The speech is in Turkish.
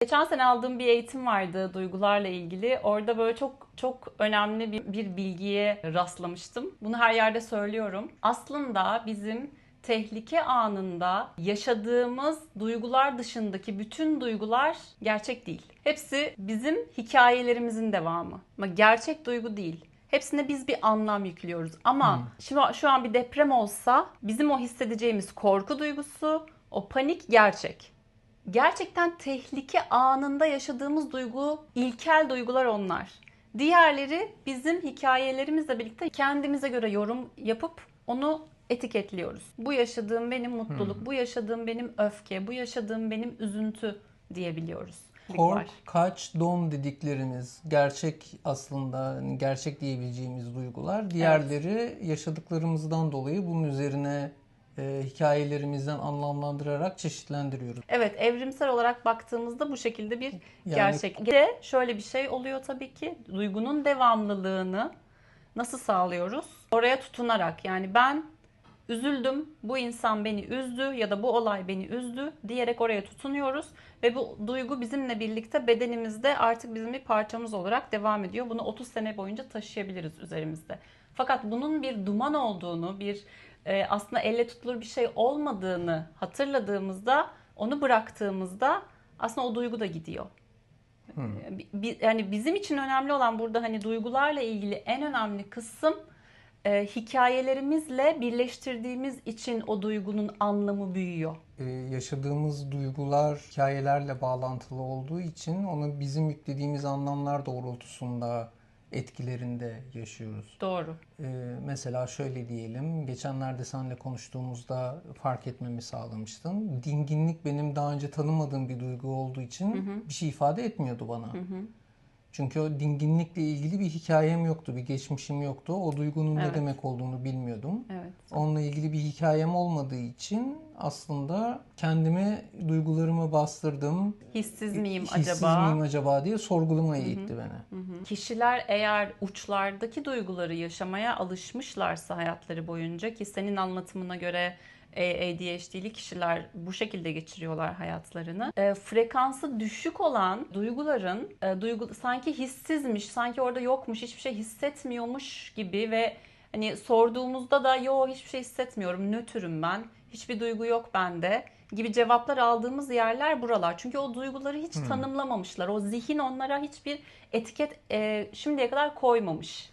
Geçen sene aldığım bir eğitim vardı duygularla ilgili. Orada böyle çok çok önemli bir, bir bilgiye rastlamıştım. Bunu her yerde söylüyorum. Aslında bizim tehlike anında yaşadığımız duygular dışındaki bütün duygular gerçek değil. Hepsi bizim hikayelerimizin devamı. Ama gerçek duygu değil. Hepsine biz bir anlam yüklüyoruz. Ama şimdi şu an bir deprem olsa bizim o hissedeceğimiz korku duygusu, o panik gerçek. Gerçekten tehlike anında yaşadığımız duygu, ilkel duygular onlar. Diğerleri bizim hikayelerimizle birlikte kendimize göre yorum yapıp onu etiketliyoruz. Bu yaşadığım benim mutluluk, bu yaşadığım benim öfke, bu yaşadığım benim üzüntü diyebiliyoruz. Kork, kaç, don dediklerimiz gerçek aslında hani gerçek diyebileceğimiz duygular. Diğerleri yaşadıklarımızdan dolayı bunun üzerine e, hikayelerimizden anlamlandırarak çeşitlendiriyoruz. Evet, evrimsel olarak baktığımızda bu şekilde bir Yani- gerçek. Bir de şöyle bir şey oluyor tabii ki. Duygunun devamlılığını nasıl sağlıyoruz? Oraya tutunarak. Yani ben üzüldüm, bu insan beni üzdü ya da bu olay beni üzdü diyerek oraya tutunuyoruz ve bu duygu bizimle birlikte bedenimizde artık bizim bir parçamız olarak devam ediyor. Bunu 30 sene boyunca taşıyabiliriz üzerimizde. Fakat bunun bir duman olduğunu, bir e, aslında elle tutulur bir şey olmadığını hatırladığımızda, onu bıraktığımızda aslında o duygu da gidiyor. Bi- Yani bizim için önemli olan burada hani duygularla ilgili en önemli kısım e, hikayelerimizle birleştirdiğimiz için o duygunun anlamı büyüyor. Ee, yaşadığımız duygular hikayelerle bağlantılı olduğu için onu bizim yüklediğimiz anlamlar doğrultusunda etkilerinde yaşıyoruz. Doğru. Ee, mesela şöyle diyelim, geçenlerde seninle konuştuğumuzda fark etmemi sağlamıştın. Dinginlik benim daha önce tanımadığım bir duygu olduğu için bir şey ifade etmiyordu bana. Çünkü o dinginlikle ilgili bir hikayem yoktu, bir geçmişim yoktu. O duygunun ne Evet. demek olduğunu bilmiyordum. Evet. Onunla ilgili bir hikayem olmadığı için aslında kendimi duygularımı bastırdım. Hissiz miyim Hissiz acaba? miyim acaba diye sorgulamaya itti beni. Hı. Kişiler eğer uçlardaki duyguları yaşamaya alışmışlarsa hayatları boyunca ki senin anlatımına göre ADHD'li kişiler bu şekilde geçiriyorlar hayatlarını. E, frekansı düşük olan duyguların e, duygu sanki hissizmiş, sanki orada yokmuş, hiçbir şey hissetmiyormuş gibi ve hani sorduğumuzda da yo hiçbir şey hissetmiyorum, nötrüm ben, hiçbir duygu yok bende gibi cevaplar aldığımız yerler buralar. Çünkü o duyguları hiç tanımlamamışlar. O zihin onlara hiçbir etiket e, şimdiye kadar koymamış.